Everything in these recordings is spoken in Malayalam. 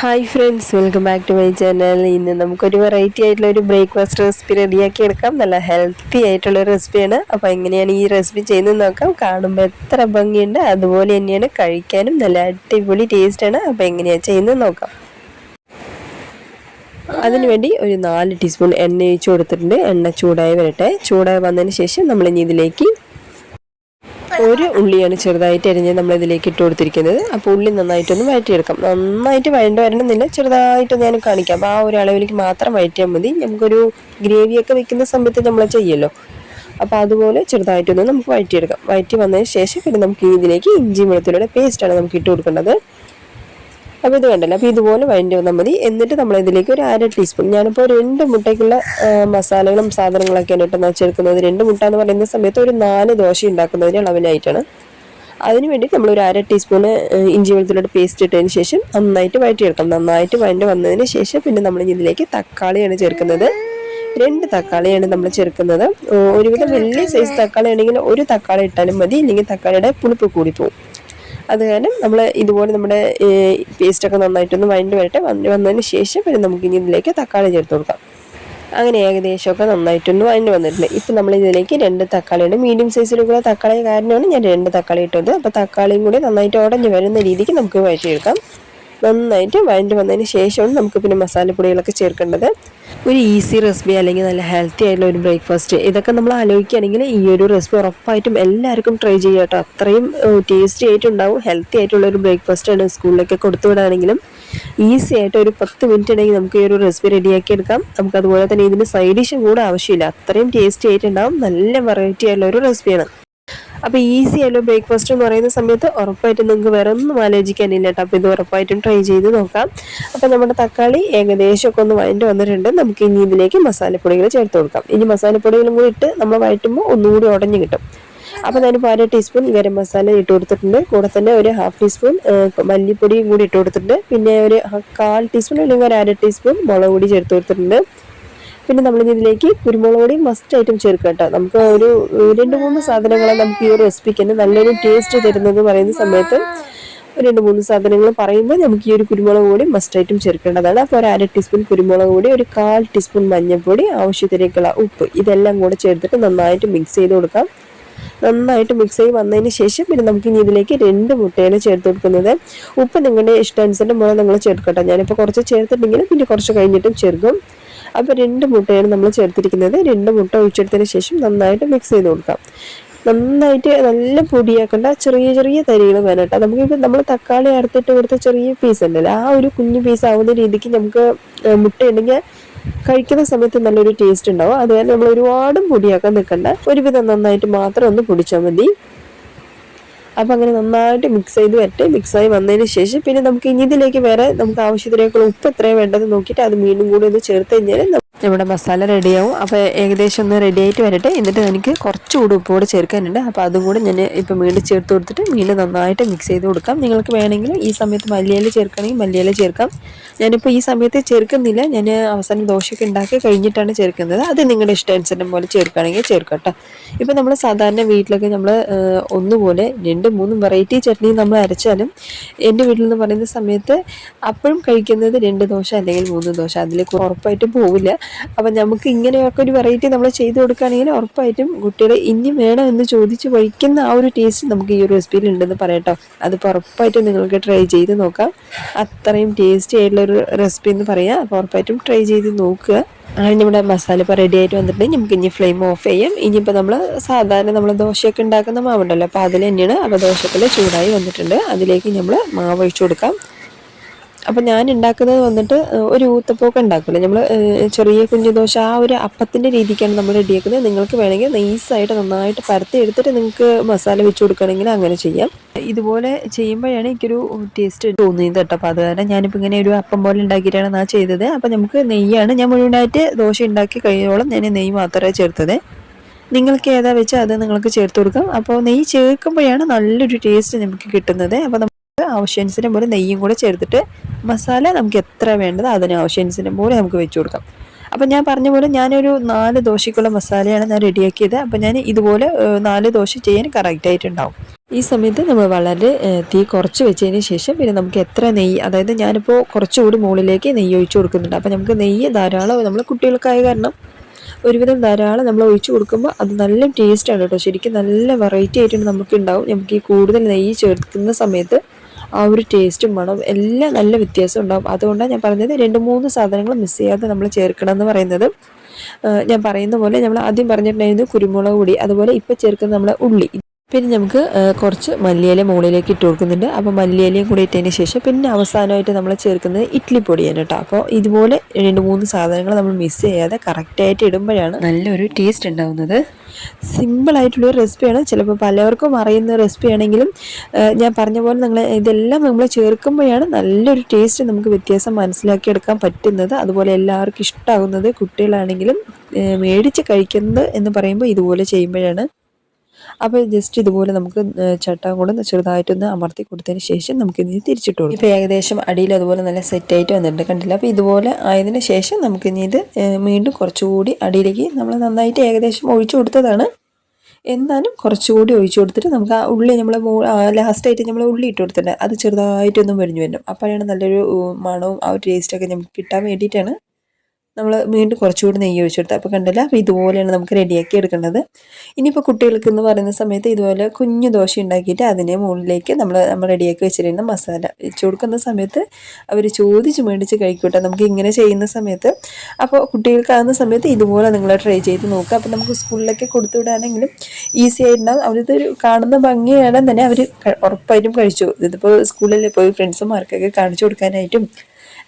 Hi friends welcome back to my channel ഇന്ന് നമുക്കൊരു വെറൈറ്റി ആയിട്ടുള്ള ഒരു ബ്രേക്ക്ഫാസ്റ്റ് റെസിപ്പി റെഡിയാക്കി എടുക്കാം. നല്ല ഹെൽത്തി ആയിട്ടുള്ള റെസിപ്പിയാണ് അപ്പോൾ എങ്ങനെയാണ് ഈ റെസിപ്പി ചെയ്യുന്നത് നോക്കാം. കാണുമ്പോൾ എത്ര ഭംഗിയുണ്ട്. അതുപോലെ തന്നെയാണ് കഴിക്കാനും നല്ല അടിപൊളി ടേസ്റ്റാണ് അപ്പോൾ എങ്ങനെയാണ് ചെയ്യുന്നത് നോക്കാം. അതിനുവേണ്ടി ഒരു നാല് ടീസ്പൂൺ എണ്ണ ഒഴിച്ച് കൊടുത്തിട്ടുണ്ട്. എണ്ണ ചൂടായി വരട്ടെ. ചൂടായി വന്നതിന് ശേഷം നമ്മൾ ഇനി ഇതിലേക്ക് ഒരു ഉള്ളിയാണ് ചെറുതായിട്ട് അരിഞ്ഞ് നമ്മൾ ഇതിലേക്ക് ഇട്ട് കൊടുത്തിരിക്കുന്നത്. അപ്പോൾ ഉള്ളി നന്നായിട്ടൊന്ന് വഴറ്റിയെടുക്കാം. നന്നായിട്ട് വഴണ്ട് വരണമെന്നില്ല. ചെറുതായിട്ട് ഞാൻ കാണിക്കാം. അപ്പോൾ ആ ഒരു അളവിലേക്ക് മാത്രം വഴറ്റിയാൽ മതി. നമുക്കൊരു ഗ്രേവിയൊക്കെ വെക്കുന്ന സമയത്ത് നമ്മൾ ചെയ്യല്ലോ. അപ്പോൾ അതുപോലെ ചെറുതായിട്ടൊന്ന് നമുക്ക് വഴറ്റിയെടുക്കാം. വഴറ്റി വന്നതിന് ശേഷം പിന്നെ നമുക്ക് ഇതിലേക്ക് ഇഞ്ചി വെളുത്തുള്ളിയുടെ പേസ്റ്റാണ് നമുക്ക് ഇട്ട് കൊടുക്കേണ്ടത്. അപ്പോൾ ഇത് കണ്ടല്ലോ അപ്പോൾ ഇതുപോലെ വഴണ്ടി വന്നാൽ മതി. എന്നിട്ട് നമ്മൾ ഇതിലേക്ക് ഒരു അര ടീസ്പൂൺ ഞാനിപ്പോൾ രണ്ട് മുട്ടയ്ക്കുള്ള മസാലകളും സാധനങ്ങളൊക്കെയാണ് ഇട്ട് ചേർക്കുന്നത്. രണ്ട് മുട്ട എന്ന് പറയുന്ന സമയത്ത് ഒരു നാല് ദോശ ഉണ്ടാക്കുന്നതിന് അളവിലായിട്ടാണ് അതിന് വേണ്ടി നമ്മൾ ഒരു അര ടീസ്പൂണ് ഇഞ്ചി വെളുത്തുള്ളിയുടെ പേസ്റ്റ് ഇട്ടതിന് ശേഷം നന്നായിട്ട് വഴറ്റിയെടുക്കണം. നന്നായിട്ട് വഴണ്ടി വന്നതിന് ശേഷം പിന്നെ നമ്മൾ ഇതിലേക്ക് തക്കാളിയാണ് ചേർക്കുന്നത്. രണ്ട് തക്കാളിയാണ് നമ്മൾ ചേർക്കുന്നത്. ഒരുവിധം വലിയ സൈസ് തക്കാളി ആണെങ്കിൽ ഒരു തക്കാളി ഇട്ടാലും മതി. ഇല്ലെങ്കിൽ തക്കാളിയുടെ പുളിപ്പ് കൂടി പോകും അത് കാരണം നമ്മൾ ഇതുപോലെ നമ്മുടെ പേസ്റ്റൊക്കെ നന്നായിട്ടൊന്ന് വഴണ്ട് വരട്ടെ. വണ്ടി വന്നതിന് ശേഷം പിന്നെ നമുക്ക് ഇനി ഇതിലേക്ക് തക്കാളി ചേർത്ത് കൊടുക്കാം. അങ്ങനെ ഏകദേശമൊക്കെ നന്നായിട്ടൊന്ന് വഴണ്ട് വന്നിട്ടുണ്ട്. ഇപ്പം നമ്മൾ ഇതിലേക്ക് രണ്ട് തക്കാളിയുണ്ട് മീഡിയം സൈസിലുള്ള തക്കാളി കാരണമാണ് ഞാൻ രണ്ട് തക്കാളി ഇട്ടത്. അപ്പോൾ തക്കാളിയും കൂടി നന്നായിട്ട് ഉടഞ്ഞ് വരുന്ന രീതിക്ക് നമുക്ക് വഴറ്റിയെടുക്കാം. നന്നായിട്ട് വഴണ്ട് വന്നതിന് ശേഷമാണ് നമുക്ക് പിന്നെ മസാലപ്പൊടികളൊക്കെ ചേർക്കേണ്ടത്. ഒരു ഈസി റെസിപ്പി അല്ലെങ്കിൽ നല്ല ഹെൽത്തി ആയിട്ടുള്ള ഒരു ബ്രേക്ക്ഫാസ്റ്റ് ഇതൊക്കെ നമ്മൾ ആലോചിക്കുകയാണെങ്കിൽ ഈ ഒരു റെസിപ്പി ഉറപ്പായിട്ടും എല്ലാവർക്കും ട്രൈ ചെയ്യുക കേട്ടോ. അത്രയും ടേസ്റ്റി ആയിട്ടുണ്ടാവും. ഹെൽത്തി ആയിട്ടുള്ള ഒരു ബ്രേക്ക്ഫാസ്റ്റ് ആണ് സ്കൂളിലൊക്കെ കൊടുത്തു വിടാണെങ്കിലും. ഈസി ആയിട്ട് ഒരു പത്ത് മിനിറ്റ് ഉണ്ടെങ്കിൽ നമുക്ക് ഈ ഒരു റെസിപ്പി റെഡിയാക്കി എടുക്കാം. നമുക്ക് അതുപോലെ തന്നെ ഇതിന് സൈഡ് ഡിഷും കൂടെ ആവശ്യമില്ല. അത്രയും ടേസ്റ്റി ആയിട്ടുണ്ടാവും. നല്ല വെറൈറ്റി ആയിട്ടുള്ള ഒരു റെസിപ്പിയാണ് അപ്പോൾ ഈസി ആയാലും ബ്രേക്ക്ഫാസ്റ്റ് എന്ന് പറയുന്ന സമയത്ത് ഉറപ്പായിട്ടും നിങ്ങൾക്ക് വേറെ ഒന്നും ആലോചിക്കാനില്ല കേട്ടോ അപ്പോൾ ഇത് ഉറപ്പായിട്ടും ട്രൈ ചെയ്ത് നോക്കാം. അപ്പോൾ നമ്മുടെ തക്കാളി ഏകദേശം ഒക്കെ ഒന്ന് വഴണ്ട് വന്നിട്ടുണ്ട്. നമുക്ക് ഇനി ഇതിലേക്ക് മസാലപ്പൊടികൾ ചേർത്ത് കൊടുക്കാം. ഇനി മസാലപ്പൊടികളും കൂടി ഇട്ട് നമ്മൾ വഴറ്റുമ്പോൾ ഒന്നുകൂടി ഉടഞ്ഞു കിട്ടും. അപ്പോൾ ഞാനിപ്പോൾ അര ടീസ്പൂൺ ഗരം മസാല ഇട്ട് കൊടുത്തിട്ടുണ്ട്. കൂടെ തന്നെ ഒരു ഹാഫ് ടീസ്പൂൺ മല്ലിപ്പൊടിയും കൂടി ഇട്ട് കൊടുത്തിട്ടുണ്ട്. പിന്നെ ഒരു കാൽ ടീസ്പൂൺ അല്ലെങ്കിൽ ഒരു അര ടീസ്പൂൺ മുളക് പൊടി ചേർത്ത് കൊടുത്തിട്ടുണ്ട്. പിന്നെ നമ്മൾ ഇതിലേക്ക് കുരുമുളക് പൊടി മസ്റ്റ് ഐറ്റം ചേർക്കുക കേട്ടോ. നമുക്ക് ഒരു രണ്ട് മൂന്ന് സാധനങ്ങളെ നമുക്ക് ഈ ഒരു റെസിപ്പിക്ക് തന്നെ നല്ലൊരു ടേസ്റ്റ് തരുന്നത് പറയുന്ന സമയത്ത് രണ്ട് മൂന്ന് സാധനങ്ങൾ പറയുമ്പോൾ നമുക്ക് ഈ ഒരു കുരുമുളക് പൊടി മസ്റ്റ് ആയിട്ടും ചേർക്കേണ്ടതാണ്. അപ്പോൾ ഒരു അര ടീസ്പൂൺ കുരുമുളക് പൊടി ഒരു കാൽ ടീസ്പൂൺ മഞ്ഞൾപ്പൊടി ആവശ്യത്തിലേക്കുള്ള ഉപ്പ് ഇതെല്ലാം കൂടെ ചേർത്തിട്ട് നന്നായിട്ട് മിക്സ് ചെയ്ത് കൊടുക്കാം. നന്നായിട്ട് മിക്സ് ചെയ്ത് വന്നതിന് ശേഷം പിന്നെ നമുക്ക് ഇനി ഇതിലേക്ക് രണ്ട് മുട്ടയാണ് ചേർത്ത് കൊടുക്കുന്നത്. ഉപ്പ് നിങ്ങളുടെ ഇഷ്ടാനുസരണം മുളക് നിങ്ങൾ ചേർക്കട്ടെ. ഞാനിപ്പോൾ കുറച്ച് ചേർത്തിട്ടുണ്ടെങ്കിൽ പിന്നെ കുറച്ച് കഴിഞ്ഞിട്ടും ചേർക്കും. അപ്പോൾ രണ്ട് മുട്ടയാണ് നമ്മൾ ചേർത്തിരിക്കുന്നത്. രണ്ട് മുട്ട ഒഴിച്ചെടുത്തതിന് ശേഷം നന്നായിട്ട് മിക്സ് ചെയ്ത് കൊടുക്കാം. നന്നായിട്ട് നല്ല പൊടിയാക്കേണ്ട ചെറിയ ചെറിയ തരികൾ വേണം കേട്ടോ. നമുക്കിപ്പോൾ നമ്മൾ തക്കാളി അറുത്തിട്ട് കൊടുത്ത ചെറിയ പീസ് ഉണ്ടല്ലോ ആ ഒരു കുഞ്ഞു പീസ് ആവുന്ന രീതിക്ക് നമുക്ക് മുട്ട ഉണ്ടെങ്കിൽ കഴിക്കുന്ന സമയത്ത് നല്ലൊരു ടേസ്റ്റ് ഉണ്ടാവും. അത് നമ്മൾ ഒരുപാടും പൊടിയാക്കാൻ നിൽക്കണ്ട. ഒരുവിധം നന്നായിട്ട് മാത്രം ഒന്ന് പൊടിച്ചാൽ മതി. അപ്പം അങ്ങനെ നന്നായിട്ട് മിക്സ് ചെയ്ത് വരട്ടെ. മിക്സായി വന്നതിന് ശേഷം പിന്നെ നമുക്ക് ഇനി ഇതിലേക്ക് വേറെ നമുക്ക് ആവശ്യത്തിനേക്കുള്ള ഉപ്പ് എത്രയാണ് വേണ്ടത് നോക്കിയിട്ട് അത് വീണ്ടും കൂടി ഒന്ന് ചേർത്ത് കഴിഞ്ഞാൽ നമ്മുടെ മസാല റെഡിയാവും അപ്പോൾ ഏകദേശം ഒന്ന് റെഡി ആയിട്ട് വരട്ടെ. എന്നിട്ട് എനിക്ക് കുറച്ചുകൂടി ഉപ്പ് കൂടെ ചേർക്കാനുണ്ട്. അപ്പോൾ അതും കൂടി ഞാൻ ഇപ്പോൾ വീണ്ടും ചേർത്ത് കൊടുത്തിട്ട് വീണ്ടും നന്നായിട്ട് മിക്സ് ചെയ്ത് കൊടുക്കാം. നിങ്ങൾക്ക് വേണമെങ്കിൽ ഈ സമയത്ത് മല്ലിയില ചേർക്കണമെങ്കിൽ മല്ലിയില ചേർക്കാം. ഞാനിപ്പോൾ ഈ സമയത്ത് ചേർക്കുന്നില്ല. ഞാൻ അവസാനം ദോശയൊക്കെ ഉണ്ടാക്കി കഴിഞ്ഞിട്ടാണ് ചേർക്കുന്നത്. അത് നിങ്ങളുടെ ഇഷ്ടാനുസരണം പോലെ ചേർക്കുകയാണെങ്കിൽ ചേർക്കട്ടെ ഇപ്പോൾ നമ്മൾ സാധാരണ വീട്ടിലൊക്കെ നമ്മൾ ഒന്നുപോലെ രണ്ട് മൂന്നും വെറൈറ്റി ചട്നി നമ്മൾ അരച്ചാലും എന്റെ വീട്ടിൽ നിന്ന് പറയുന്ന സമയത്ത് അപ്പോഴും കഴിക്കുന്നത് രണ്ട് ദോശ അല്ലെങ്കിൽ മൂന്ന് ദോശ. അതിലേക്ക് ഉറപ്പായിട്ടും പോവില്ല. അപ്പം നമുക്ക് ഇങ്ങനെയൊക്കെ ഒരു വെറൈറ്റി നമ്മൾ ചെയ്ത് കൊടുക്കുകയാണെങ്കിൽ ഉറപ്പായിട്ടും കുട്ടികൾ ഇനി വേണം എന്ന് ചോദിച്ച് കഴിക്കുന്ന ആ ഒരു ടേസ്റ്റ് നമുക്ക് ഈ ഒരു റെസിപ്പിയിൽ ഉണ്ടെന്ന് പറയട്ടോ അതിപ്പോൾ ഉറപ്പായിട്ടും നിങ്ങൾക്ക് ട്രൈ ചെയ്ത് നോക്കാം. അത്രയും ടേസ്റ്റി ആയിട്ടുള്ള ഒരു റെസിപ്പി എന്ന് പറയാം. അപ്പോൾ ഉറപ്പായിട്ടും ട്രൈ ചെയ്ത് നോക്കുക. അങ്ങനെ നമ്മുടെ മസാല ഇപ്പോൾ റെഡി ആയിട്ട് വന്നിട്ടുണ്ടെങ്കിൽ നമുക്ക് ഇനി ഫ്ലെയിം ഓഫ് ചെയ്യാം. ഇനിയിപ്പോൾ നമ്മൾ സാധാരണ നമ്മൾ ദോശയൊക്കെ ഉണ്ടാക്കുന്ന മാവുണ്ടല്ലോ. അപ്പോൾ അതിൽ തന്നെയാണ് അപ്പോൾ ദോശക്കല്ല ചൂടായി വന്നിട്ടുണ്ട്. അതിലേക്ക് നമ്മൾ മാവ് ഒഴിച്ചു കൊടുക്കാം. അപ്പം ഞാൻ ഉണ്ടാക്കുന്നത് വന്നിട്ട് ഒരു ഊത്തപ്പൊക്കെ ഉണ്ടാക്കില്ല നമ്മൾ ചെറിയ കുഞ്ഞു ദോശ ആ ഒരു അപ്പത്തിന്റെ രീതിക്കാണ് നമ്മൾ റെഡിയാക്കുന്നത് നിങ്ങൾക്ക് വേണമെങ്കിൽ നൈസായിട്ട് നന്നായിട്ട് പരത്തി എടുത്തിട്ട് നിങ്ങൾക്ക് മസാല വെച്ച് കൊടുക്കണമെങ്കിൽ അങ്ങനെ ചെയ്യാം. ഇതുപോലെ ചെയ്യുമ്പോഴാണ് എനിക്കൊരു ടേസ്റ്റ് തോന്നിയത് കേട്ടോ. അപ്പോൾ അത് കാരണം ഞാനിപ്പോൾ ഇങ്ങനെ ഒരു അപ്പം പോലെ ഉണ്ടാക്കിയിട്ടാണ് ഞാൻ ചെയ്തത്. അപ്പോൾ നമുക്ക് നെയ്യാണ് ഞാൻ മുഴുവനായിട്ട് ദോശ ഉണ്ടാക്കി കഴിയോളം ഞാൻ നെയ്യ് മാത്രമേ ചേർത്തത്. നിങ്ങൾക്ക് ഏതാ വെച്ചാൽ അത് നിങ്ങൾക്ക് ചേർത്ത് കൊടുക്കാം. അപ്പോൾ നെയ്യ് ചേർക്കുമ്പോഴാണ് നല്ലൊരു ടേസ്റ്റ് നമുക്ക് കിട്ടുന്നത്. അപ്പോൾ ആവശ്യാനുസരണം പോലെ നെയ്യും കൂടെ ചേർത്തിട്ട് മസാല നമുക്ക് എത്ര വേണ്ടത് അതിന് ആവശ്യാനുസരണം പോലെ നമുക്ക് വെച്ച് കൊടുക്കാം. അപ്പം ഞാൻ പറഞ്ഞ പോലെ ഞാനൊരു നാല് ദോശയ്ക്കുള്ള മസാലയാണ് ഞാൻ റെഡിയാക്കിയത്. അപ്പം ഞാൻ ഇതുപോലെ നാല് ദോശ ചെയ്യാൻ കറക്റ്റായിട്ടുണ്ടാവും ഈ സമയത്ത് നമ്മൾ വളരെ തീ കുറച്ച് വെച്ചതിന് ശേഷം പിന്നെ നമുക്ക് എത്ര നെയ്യ് അതായത് ഞാനിപ്പോൾ കുറച്ചുകൂടി മുകളിലേക്ക് നെയ്യ് ഒഴിച്ചു കൊടുക്കുന്നുണ്ട്. അപ്പം നമുക്ക് നെയ്യ് ധാരാളം നമ്മൾ കുട്ടികൾക്കായ കാരണം ഒരുവിധം ധാരാളം നമ്മൾ ഒഴിച്ചു കൊടുക്കുമ്പോൾ അത് നല്ല ടേസ്റ്റാണ് കേട്ടോ. ശരിക്കും നല്ല വെറൈറ്റി ആയിട്ടുണ്ട് നമുക്ക് ഉണ്ടാവും നമുക്ക് ഈ കൂടുതൽ നെയ്യ് ചേർക്കുന്ന സമയത്ത് ആ ഒരു ടേസ്റ്റും മണം എല്ലാം നല്ല വ്യത്യാസം ഉണ്ടാവും. അതുകൊണ്ടാണ് ഞാൻ പറഞ്ഞത് രണ്ട് മൂന്ന് സാധനങ്ങൾ മിസ് ചെയ്യാതെ നമ്മൾ ചേർക്കണം എന്ന് പറയുന്നത് ഞാൻ പറയുന്ന പോലെ നമ്മൾ ആദ്യം പറഞ്ഞിട്ടുണ്ടായിരുന്നു കുരുമുളക് പൊടി അതുപോലെ ഇപ്പം ചേർക്കുന്ന നമ്മൾ ഉള്ളി. പിന്നെ നമുക്ക് കുറച്ച് മല്ലിയില മുകളിലേക്ക് ഇട്ട് കൊടുക്കുന്നുണ്ട്. അപ്പോൾ മല്ലിയിലയും കൂടി ഇട്ടതിന് ശേഷം പിന്നെ അവസാനമായിട്ട് നമ്മൾ ചേർക്കുന്നത് ഇഡ്ഡലി പൊടിയാണ് കേട്ടോ. അപ്പോൾ ഇതുപോലെ രണ്ട് മൂന്ന് സാധനങ്ങൾ നമ്മൾ മിസ് ചെയ്യാതെ കറക്റ്റായിട്ട് ഇടുമ്പോഴാണ് നല്ലൊരു ടേസ്റ്റ് ഉണ്ടാവുന്നത്. സിമ്പിളായിട്ടുള്ളൊരു റെസിപ്പിയാണ് ചിലപ്പോൾ പലവർക്കും അറിയുന്ന റെസിപ്പി ആണെങ്കിലും ഞാൻ പറഞ്ഞ പോലെ നിങ്ങൾ ഇതെല്ലാം നമ്മൾ ചേർക്കുമ്പോഴാണ് നല്ലൊരു ടേസ്റ്റ് നമുക്ക് വ്യത്യാസം മനസ്സിലാക്കിയെടുക്കാൻ പറ്റുന്നത്. അതുപോലെ എല്ലാവർക്കും ഇഷ്ടമാകുന്നത് കുട്ടികളാണെങ്കിലും മേടിച്ച് കഴിക്കുന്നത് എന്ന് പറയുമ്പോൾ ഇതുപോലെ ചെയ്യുമ്പോഴാണ്. അപ്പോൾ ജസ്റ്റ് ഇതുപോലെ നമുക്ക് ചട്ടം കൂടെ ചെറുതായിട്ടൊന്ന് അമർത്തി കൊടുത്തതിന് ശേഷം നമുക്ക് ഇനി തിരിച്ചിട്ട് കൊടുക്കും. ഇപ്പോൾ ഏകദേശം അടിയിൽ അതുപോലെ നല്ല സെറ്റായിട്ട് വന്നിട്ടുണ്ട് കണ്ടില്ല. അപ്പോൾ ഇതുപോലെ ആയതിനു ശേഷം നമുക്ക് ഇനി ഇത് വീണ്ടും കുറച്ചുകൂടി അടിയിലേക്ക് നമ്മൾ നന്നായിട്ട് ഏകദേശം ഒഴിച്ചു കൊടുത്തതാണ്. എന്നാലും കുറച്ചുകൂടി ഒഴിച്ചു കൊടുത്തിട്ട് നമുക്ക് ആ ഉള്ളി നമ്മൾ ലാസ്റ്റായിട്ട് നമ്മൾ ഉള്ളി ഇട്ട് കൊടുത്തിട്ടുണ്ട്. അത് ചെറുതായിട്ടൊന്നും വരിഞ്ഞു വരണം. അപ്പോഴാണ് നല്ലൊരു മണവും ആ ഒരു ടേസ്റ്റൊക്കെ നമുക്ക് കിട്ടാൻ വേണ്ടിയിട്ടാണ് നമ്മൾ വീണ്ടും കുറച്ചുകൂടി നെയ്യ് ഒഴിച്ചെടുത്ത് അപ്പോൾ കണ്ടില്ല? അപ്പോൾ ഇതുപോലെയാണ് നമുക്ക് റെഡിയാക്കി എടുക്കേണ്ടത് ഇനിയിപ്പോൾ കുട്ടികൾക്ക് എന്ന് പറയുന്ന സമയത്ത് ഇതുപോലെ കുഞ്ഞു ദോശ ഉണ്ടാക്കിയിട്ട് അതിനെ മുകളിലേക്ക് നമ്മൾ നമ്മൾ റെഡിയാക്കി വെച്ചിരുന്ന മസാല വെച്ച് കൊടുക്കുന്ന സമയത്ത് അവർ ചോദിച്ച് മേടിച്ച് കഴിക്കൂട്ടെ. നമുക്ക് ഇങ്ങനെ ചെയ്യുന്ന സമയത്ത്. അപ്പോൾ കുട്ടികൾക്കാകുന്ന സമയത്ത് ഇതുപോലെ നിങ്ങൾ ട്രൈ ചെയ്ത് നോക്കുക അപ്പോൾ നമുക്ക് സ്കൂളിലൊക്കെ കൊടുത്തു വിടാനെങ്കിലും ഈസി ആയിട്ടുണ്ടാകും അവരിതൊരു കാണുന്ന ഭംഗിയാണ് തന്നെ അവർ ഉറപ്പായിട്ടും കഴിച്ചു. ഇതിപ്പോൾ സ്കൂളിൽ പോയി ഫ്രണ്ട്സുമാർക്കൊക്കെ കാണിച്ചു കൊടുക്കാനായിട്ടും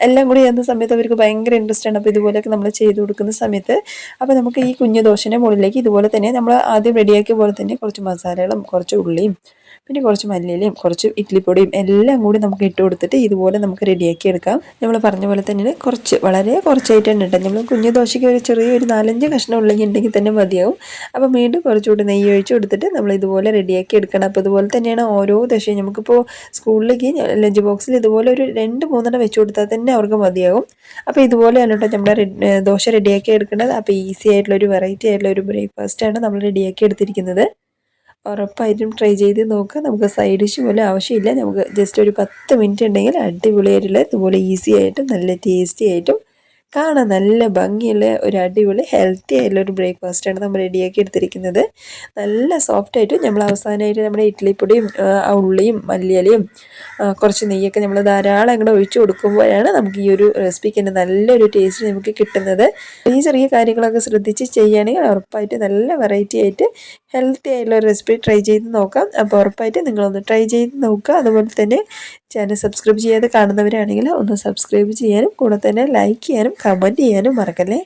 എല്ലാം കൂടി ചെയ്യുന്ന സമയത്ത് അവർക്ക് ഭയങ്കര ഇൻട്രസ്റ്റ് ആണ്. അപ്പോൾ ഇതുപോലെയൊക്കെ നമ്മൾ ചെയ്ത് കൊടുക്കുന്ന സമയത്ത് അപ്പോൾ നമുക്ക് ഈ കുഞ്ഞു ദോശന്റെ മുകളിലേക്ക് ഇതുപോലെ തന്നെ നമ്മൾ ആദ്യം റെഡിയാക്കിയ പോലെ തന്നെ കുറച്ച് മസാലകളും കുറച്ച് ഉള്ളിയും പിന്നെ കുറച്ച് മല്ലിയിലയും കുറച്ച് ഇഡ്ലിപ്പൊടിയും എല്ലാം കൂടി നമുക്ക് ഇട്ട് കൊടുത്തിട്ട് ഇതുപോലെ നമുക്ക് റെഡിയാക്കി എടുക്കാം. നമ്മൾ പറഞ്ഞ പോലെ തന്നെ കുറച്ച് വളരെ കുറച്ചായിട്ടാണ് കേട്ടോ നമ്മൾ കുഞ്ഞു ദോശയ്ക്ക് ഒരു ചെറിയൊരു നാലഞ്ച് കഷ്ണം ഉള്ളെങ്കിൽ ഉണ്ടെങ്കിൽ തന്നെ മതിയാവും. അപ്പോൾ വീണ്ടും കുറച്ചുകൂടി നെയ്യ് ഒഴിച്ച് കൊടുത്തിട്ട് നമ്മൾ ഇതുപോലെ റെഡിയാക്കി എടുക്കണം. അപ്പോൾ ഇതുപോലെ തന്നെയാണ് ഓരോ ദശയും. നമുക്കിപ്പോൾ സ്കൂളിലേക്ക് ലഞ്ച് ബോക്സിൽ ഇതുപോലെ ഒരു രണ്ട് മൂന്നെണ്ണം വെച്ച് കൊടുത്താൽ തന്നെ അവർക്ക് മതിയാകും അപ്പോൾ ഇതുപോലെയാണ് കേട്ടോ നമ്മുടെ ദോശ റെഡിയാക്കി എടുക്കേണ്ടത് അപ്പോൾ ഈസി ആയിട്ടുള്ള ഒരു വെറൈറ്റി ആയിട്ടുള്ള ഒരു ബ്രേക്ക്ഫാസ്റ്റാണ് നമ്മൾ റെഡിയാക്കി എടുത്തിരിക്കുന്നത്. ഉറപ്പായിട്ടും ട്രൈ ചെയ്ത് നോക്കുക നമുക്ക് സൈഡ് ഡിഷ് പോലും ആവശ്യമില്ല. നമുക്ക് ജസ്റ്റ് ഒരു പത്ത് മിനിറ്റ് ഉണ്ടെങ്കിൽ അടിപൊളിയായിട്ടുള്ള ഇതുപോലെ ഈസി ആയിട്ടും നല്ല ടേസ്റ്റി ആയിട്ടും കാണാൻ നല്ല ഭംഗിയുള്ള ഒരു അടിപൊളി ഹെൽത്തി ആയിട്ടുള്ള ഒരു ബ്രേക്ക്ഫാസ്റ്റാണ് നമ്മൾ റെഡിയാക്കി എടുത്തിരിക്കുന്നത്. നല്ല സോഫ്റ്റ് ആയിട്ട് നമ്മൾ അവസാനമായിട്ട് നമ്മുടെ ഇഡ്ഡലിപ്പൊടിയും ഉള്ളിയും മല്ലിയലയും കുറച്ച് നെയ്യൊക്കെ നമ്മൾ ധാരാളം അങ്ങോട്ട് ഒഴിച്ചു കൊടുക്കുമ്പോഴാണ് നമുക്ക് ഈ ഒരു റെസിപ്പിക്ക് തന്നെ നല്ലൊരു ടേസ്റ്റ് നമുക്ക് കിട്ടുന്നത്. ഈ ചെറിയ കാര്യങ്ങളൊക്കെ ശ്രദ്ധിച്ച് ചെയ്യുകയാണെങ്കിൽ ഉറപ്പായിട്ട് നല്ല വെറൈറ്റി ആയിട്ട് ഹെൽത്തി ആയിട്ടുള്ള റെസിപ്പി ട്രൈ ചെയ്ത് നോക്കാം. അപ്പോൾ ഉറപ്പായിട്ട് നിങ്ങളൊന്ന് ട്രൈ ചെയ്ത് നോക്കുക. അതുപോലെ തന്നെ ചാനൽ സബ്സ്ക്രൈബ് ചെയ്യാതെ കാണുന്നവരാണെങ്കിൽ ഒന്ന് സബ്സ്ക്രൈബ് ചെയ്യാനും കൂടെ തന്നെ ലൈക്ക് ചെയ്യാനും കമന്റ് ചെയ്യാനും മറക്കല്ലേ?